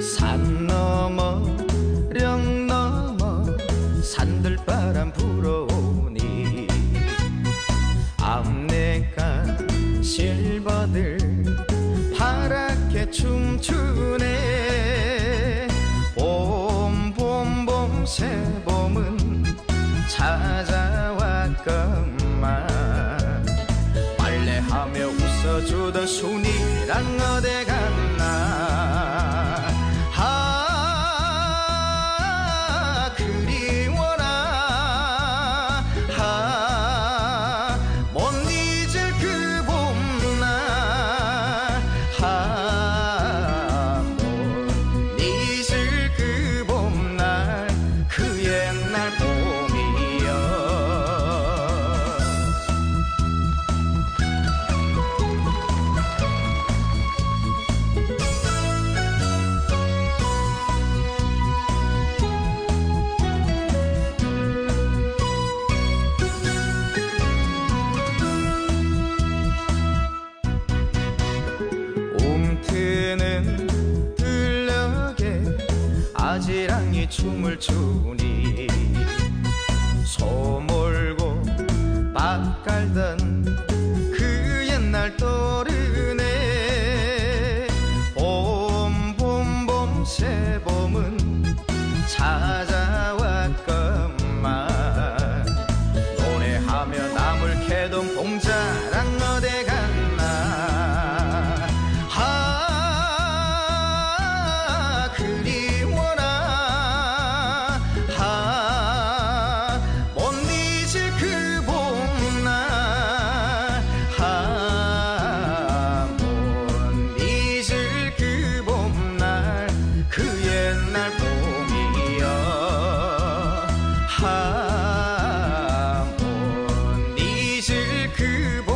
산 넘어 령 넘어 산들바람 불어오니. 암내가 실버들 파랗게 춤추네. 봄봄봄 새봄은 찾아왔건만. 빨래하며 웃어주던 순이란 어데가 그 춤을 추니 소몰고 밥 깔던 그 옛날 떠르네. 봄봄봄 새봄은 찾아왔건만. 노래하며 나물 캐던 봉자랑 갔 아못 잊을 그